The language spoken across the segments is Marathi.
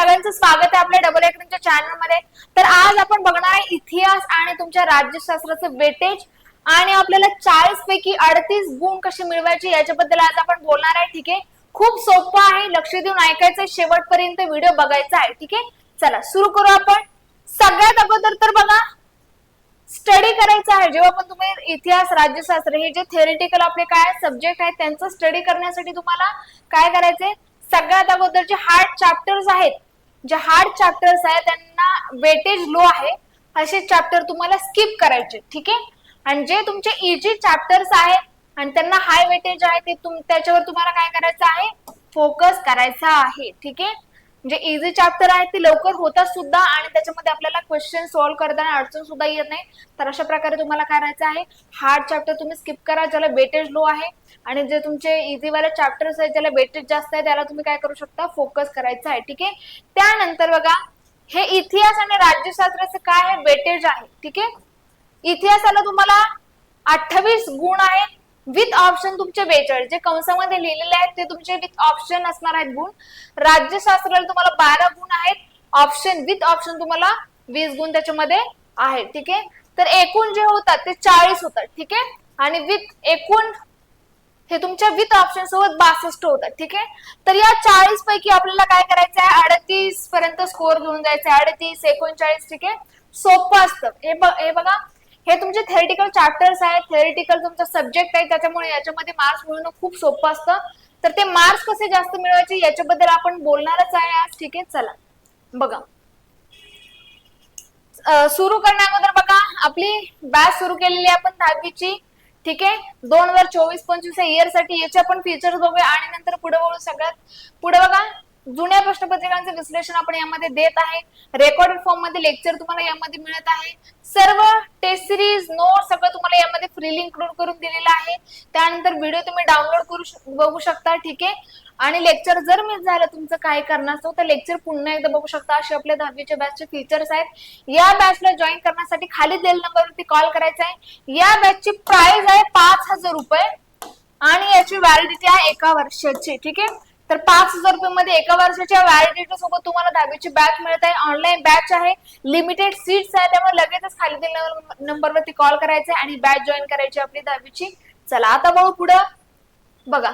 सगळ्यांचं स्वागत आहे आपल्या डबल एकच्या चॅनलमध्ये. तर आज आपण बघणार आहे इतिहास आणि तुमच्या राज्यशास्त्राचं वेटेज आणि आपल्याला चाळीस पैकी अडतीस गुण कसे मिळवायचे याच्याबद्दल आज आपण बोलणार आहे ठीक आहे? खूप सोपं आहे लक्ष देऊन ऐकायचं शेवटपर्यंत व्हिडिओ बघायचा आहे ठीक आहे? चला सुरू करू आपण. सगळ्यात अगोदर तर बघा स्टडी करायचा आहे. जेव्हा पण तुम्ही इतिहास राज्यशास्त्र हे जे थेरिटिकल आपले काय सब्जेक्ट आहेत त्यांचं स्टडी करण्यासाठी तुम्हाला काय करायचंय? सगळ्यात अगोदर जे हार्ड चॅप्टर्स आहेत जे हार्ड चॅप्टर्स आहेत त्यांना वेटेज लो आहे. असे चॅप्टर तुम्हाला स्किप करायचे ठीक? आहे आणि जे तुमचे इजी चॅप्टर्स आहेत आणि त्यांना हाय वेटेज आहे ते तुम त्याच्यावर तुम्हाला काय करायचं आहे? फोकस करायचा आहे ठीक? आहे म्हणजे इझी चॅप्टर आहे ते लवकर होतात सुद्धा आणि त्याच्यामध्ये आपल्याला क्वेश्चन सॉल्व्ह करताना अडचण सुद्धा येत नाही. तर अशा प्रकारे तुम्हाला करायचं आहे हार्ड चॅप्टर तुम्ही स्किप करा ज्याला वेटेज लो आहे आणि जे तुमचे इझीवाले चॅप्टर्स आहेत ज्याला वेटेज जास्त आहे त्याला तुम्ही काय करू शकता फोकस करायचं आहे ठीक आहे? त्यानंतर बघा हे इतिहास आणि राज्यशास्त्राचं काय आहे? वेटेज आहे ठीक आहे? इतिहासाला तुम्हाला अठ्ठावीस गुण आहेत विथ ऑप्शन तुमचे बेचाळीस जे कंसामध्ये लिहिलेले आहेत ते तुमचे विथ ऑप्शन असणार आहेत गुण. राज्यशास्त्राला तुम्हाला बारा गुण आहेत. ऑप्शन विथ ऑप्शन तुम्हाला वीस गुण त्याच्यामध्ये आहेत ठीक आहे? तर एकूण जे होतात ते चाळीस होतात ठीक आहे? आणि विथ एकूण हे तुमच्या विथ ऑप्शन सोबत बासष्ट होतात ठीक आहे? तर या चाळीस पैकी आपल्याला काय करायचं आहे? अडतीस पर्यंत स्कोअर घेऊन जायचं आहे. अडतीस एकोणचाळीस ठीक आहे? सोपं असतं. हे बघा. हे तुमचे थेरिटिकल चॅप्टर्स आहेत थेरिटिकल तुमचा सब्जेक्ट आहे त्याच्यामुळे याच्यामध्ये मार्क्स मिळवणं खूप सोपं असतं. तर ते मार्क्स कसे जास्त मिळवायचे याच्याबद्दल आपण बोलणारच आहे आज. ठीक आहे चला. बघा. सुरू करण्या अगोदर बघा आपली बॅच सुरू केलेली आहे आपण दहावीची. ठीक आहे? दोन हजार चोवीस पंचवीस या इयरसाठी याचे आपण फीचर्स बघूया आणि नंतर पुढे बोलू सगळ्यात. पुढे बघा. जुन्या प्रश्नपत्रिकांचं विश्लेषण आपण यामध्ये देत आहे. रेकॉर्डेड फॉर्ममध्ये लेक्चर तुम्हाला यामध्ये मिळत आहे. सर्व टेस्ट सिरीज नोट सगळं तुम्हाला यामध्ये फ्रीली इन्क्लूड करून दिलेलं आहे. त्यानंतर व्हिडिओ तुम्ही डाउनलोड करू बघू शकता ठीक आहे? आणि लेक्चर जर मिस झालं तुमचं काय करण्याचं तर लेक्चर पुन्हा एकदा बघू शकता. असे आपल्या दहावीच्या बॅचचे फीचर्स आहेत. या बॅचला जॉईन करण्यासाठी खाली दिलेल्या नंबरवरती कॉल करायचा आहे. या बॅचची प्राइस आहे पाच हजार रुपये. आणि याची व्हॅलिडिटी आहे एका वर्षाची ठीक आहे? तर पाच हजार रुपये मध्ये एका वर्षाच्या व्हॅलिडिटी सोबत तुम्हाला दहावीची बॅच मिळत आहे. ऑनलाईन बॅच आहे. लिमिटेड सीट्स आहे. त्यामुळे लगेचच खाली दिलेल्या नंबरवरती कॉल करायचा आहे आणि बॅच जॉईन करायची आपली दहावीची चला आता बघू पुढं. बघा.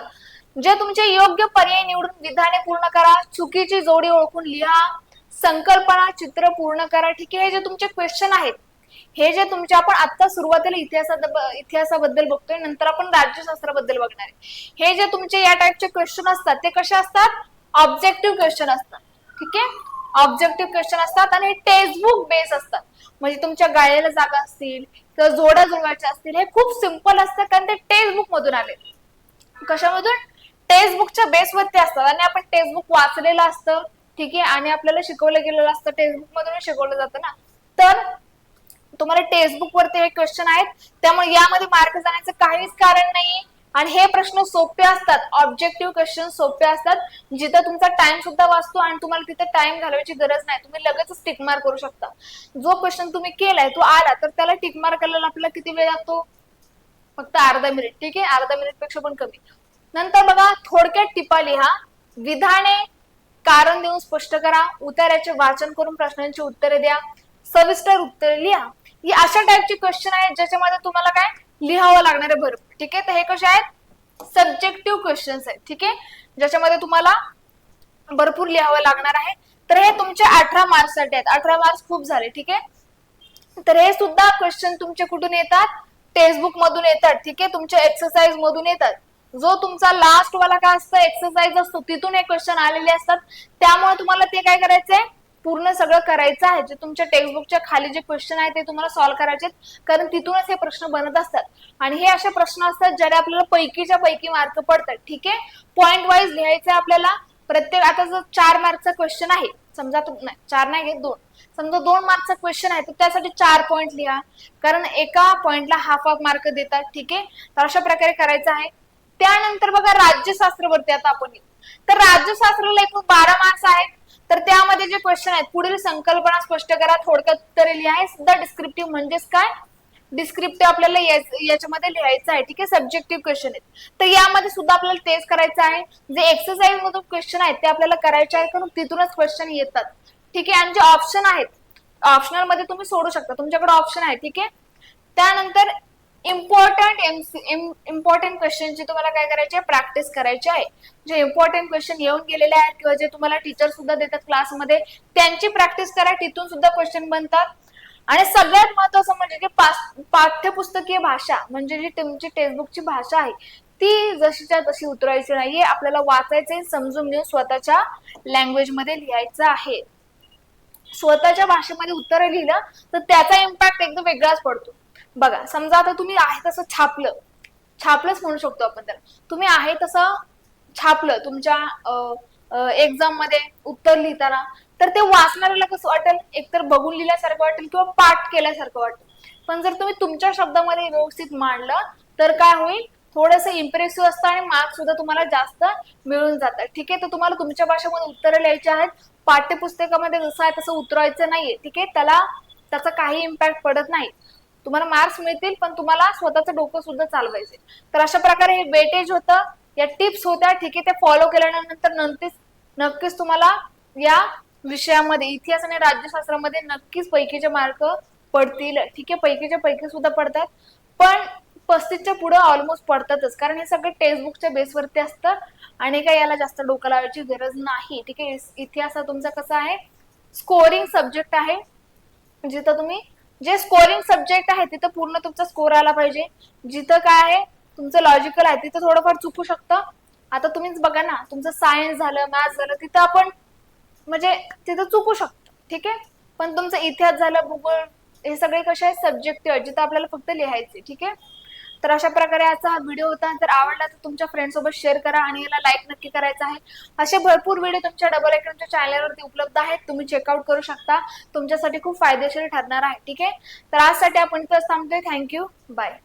जे तुमचे योग्य पर्याय निवडून विधाने पूर्ण करा. चुकीची जोडी ओळखून लिहा. संकल्पना चित्र पूर्ण करा. ठीक आहे? हे जे तुमचे क्वेश्चन आहेत हे जे तुमच्या आपण आता सुरुवातीला इतिहासा इतिहासाबद्दल बघतोय नंतर आपण राज्यशास्त्राबद्दल बघणार आहे. हे जे तुमचे या टाइपचे क्वेश्चन असतात ते कसे असतात? ऑब्जेक्टिव्ह क्वेश्चन असतात. ठीक आहे? ऑब्जेक्टिव्ह क्वेश्चन असतात आणि टेक्स्टबुक बेस असतात. म्हणजे तुमच्या गाळ्याला जागा असतील किंवा जोड्या जुळवायच्या असतील हे खूप सिंपल असतं कारण ते टेक्स्टबुक मधून आले. कशामधून? टेक्स्टबुकच्या बेसवरती असतात आणि आपण टेक्स्टबुक वाचलेलं असतं. ठीक आहे? आणि आपल्याला शिकवलं गेलेलं असतं टेक्स्टबुक मधून शिकवलं जातं ना. तर तुम्हाला टेक्स्टबुक वरती हे क्वेश्चन आहेत त्यामुळे यामध्ये मार्क जाण्याचं काहीच कारण नाही आणि हे प्रश्न सोपे असतात. ऑब्जेक्टिव्ह क्वेश्चन सोपे असतात. जिथं तुमचा टाइम सुद्धा वाचतो आणि तुम्हाला तिथे टाइम घालवायची गरज नाही. तुम्ही लगेच टिक मार्क करू शकता. जो क्वेश्चन तुम्ही केलाय तो आला तर त्याला टिक मार्क करायला आपल्याला किती वेळ लागतो? फक्त अर्धा मिनिट ठीक आहे? अर्धा मिनिटपेक्षा पण कमी. नंतर बघा थोडक्यात टिपा लिहा. विधाने कारण देऊन स्पष्ट करा. उतार्याचे वाचन करून प्रश्नांची उत्तरे द्या. सविस्तर उत्तरे लिहा. ही अशा टाईपचे क्वेश्चन आहेत ज्याच्यामध्ये तुम्हाला काय? लिहावं लागणार आहे भरपूर ठीक आहे? तर हे कसे आहेत? सब्जेक्टिव्ह क्वेश्चन्स आहेत. ठीक आहे? ज्याच्यामध्ये तुम्हाला भरपूर लिहावं लागणार आहे. तर हे तुमच्या अठरा मार्क्ससाठी आहेत. अठरा मार्क्स खूप झाले. ठीक आहे? तर हे सुद्धा क्वेश्चन तुमचे कुठून येतात? टेक्स्टबुक मधून येतात. ठीक आहे? तुमच्या एक्सरसाइज मधून येतात. जो तुमचा लास्ट वाला काय असतं? एक्सरसाइज असतो. तिथून हे क्वेश्चन आलेले असतात. त्यामुळे तुम्हाला ते काय करायचंय? पूर्ण सगळं करायचं आहे जे तुमच्या टेक्स्टबुकच्या खाली जे क्वेश्चन आहे ते तुम्हाला सॉल्व्ह करायचे कारण तिथूनच हे प्रश्न बनत असतात. आणि हे असे प्रश्न असतात ज्याला आपल्याला पैकीच्या पैकी मार्क पडतात. ठीक आहे? पॉईंट वाईज लिहायचं आहे आपल्याला प्रत्येक आता जर चार मार्कचा क्वेश्चन आहे समजा चार नाही घेत दोन. समजा दोन मार्कचा क्वेश्चन आहे तर त्यासाठी चार पॉईंट लिहा. कारण एका पॉइंटला हाफ हाफ मार्क देतात ठीक आहे? तर अशा प्रकारे करायचं आहे. त्यानंतर बघा राज्यशास्त्रावरती आता आपण तर राज्यशास्त्राला एकूण बारा मार्क्स आहेत. तर त्यामध्ये जे क्वेश्चन आहेत पुढील संकल्पना स्पष्ट करा थोडक्यात तरी लिहायच द सुद्धा डिस्क्रिप्टिव्ह म्हणजेच काय? डिस्क्रिप्टिव्ह आपल्याला याच्यामध्ये लिहायचं आहे. ठीक आहे? सब्जेक्टिव्ह क्वेश्चन आहेत. तर यामध्ये सुद्धा आपल्याला तेच करायचं आहे. जे एक्सरसाइज मधून क्वेश्चन आहेत ते आपल्याला करायचे आहेत कारण तिथूनच क्वेश्चन येतात. ठीक आहे? आणि जे ऑप्शन आहेत ऑप्शनलमध्ये तुम्ही सोडू शकता. तुमच्याकडे ऑप्शन आहे. ठीक आहे? त्यानंतर इम्पॉर्टंट इम्पॉर्टंट क्वेश्चनची तुम्हाला काय करायचे प्रॅक्टिस करायची आहे. जे इम्पॉर्टंट क्वेश्चन येऊन गेलेले आहेत किंवा जे तुम्हाला टीचर सुद्धा देतात क्लासमध्ये त्यांची प्रॅक्टिस करा. तिथून सुद्धा क्वेश्चन बनतात. आणि सगळ्यात महत्वाचं म्हणजे की पास- पाठ्यपुस्तकीय भाषा म्हणजे जी तुमची टेक्स्टबुकची भाषा आहे ती जशीच्या तशी उतरायची नाहीये. आपल्याला वाचायचे समजून घेऊन स्वतःच्या लँग्वेजमध्ये लिहायचं आहे. स्वतःच्या भाषेमध्ये उत्तर लिहिलं तर त्याचा इम्पॅक्ट एकदम वेगळाच पडतो. बघा समजा आता तुम्ही आहे तसं छापलं. छापलंच म्हणू शकतो आपण त्याला. तुम्ही आहे तसं छापलं तुमच्या एक्झाममध्ये उत्तर लिहिताना तर ते वाचणाऱ्याला कसं वाटेल? एकतर बघून लिहिल्यासारखं वाटेल किंवा पाठ केल्यासारखं वाटेल. पण जर तुम्ही तुमच्या शब्दामध्ये व्यवस्थित मांडलं तर काय होईल? थोडंसं इम्प्रेसिव्ह असतं आणि मार्क्स सुद्धा तुम्हाला जास्त मिळून जातात ठीक आहे? तर तुम्हाला तुमच्या भाषेमध्ये उत्तरं लिहायची आहेत. पाठ्यपुस्तकामध्ये जसं आहे तसं उतरवायचं नाहीये. ठीक आहे? त्याला त्याचा काही इम्पॅक्ट पडत नाही. तुम्हाला मार्क्स मिळतील पण तुम्हाला स्वतःचं डोकं सुद्धा चालवायचे तर अशा प्रकारे हे वेटेज होतं. या टिप्स होत्या. ठीक आहे ते फॉलो केल्यानंतर नंतर नक्कीच तुम्हाला या विषयामध्ये इतिहास आणि राज्यशास्त्रामध्ये नक्कीच पैकीचे मार्क पडतील. ठीक आहे पैकीच्या पैकी सुद्धा पडतात. पण पस्तीसच्या पुढे ऑलमोस्ट पडतातच. कारण हे सगळं टेक्स्टबुकच्या बेसवरती असतं आणि काय याला जास्त डोकं लावायची गरज नाही. ठीक आहे इतिहास हा तुमचा कसा आहे? स्कोरिंग सब्जेक्ट आहे. जिथं तुम्ही जे स्कोरिंग सब्जेक्ट आहे तिथं पूर्ण तुमचा स्कोर आला पाहिजे. जिथं काय आहे तुमचं लॉजिकल आहे तिथं थोडंफार चुकू शकतं. आता तुम्हीच बघा ना तुमचं सायन्स झालं मॅथ्स झालं तिथं आपण म्हणजे तिथं चुकू शकतो ठीक आहे? पण तुमचं इतिहास झालं भूगोल हे सगळे कसे आहेत सब्जेक्टिव्ह जिथं आपल्याला फक्त लिहायचे ठीक आहे? तर अशा प्रकारे आजचा हा व्हिडिओ होता. जर आवडला तर तुमच्या फ्रेंड सोबत शेअर करा आणि याला लाईक नक्की करायचा आहे. असे भरपूर व्हिडिओ तुमच्या डबल अकॅडमीच्या चॅनलवरती उपलब्ध आहेत. तुम्ही चेकआउट करू शकता. तुमच्यासाठी खूप फायदेशीर ठरणार आहे. ठीक आहे? तर आजसाठी आपण इथंच थांबतोय. Thank you bye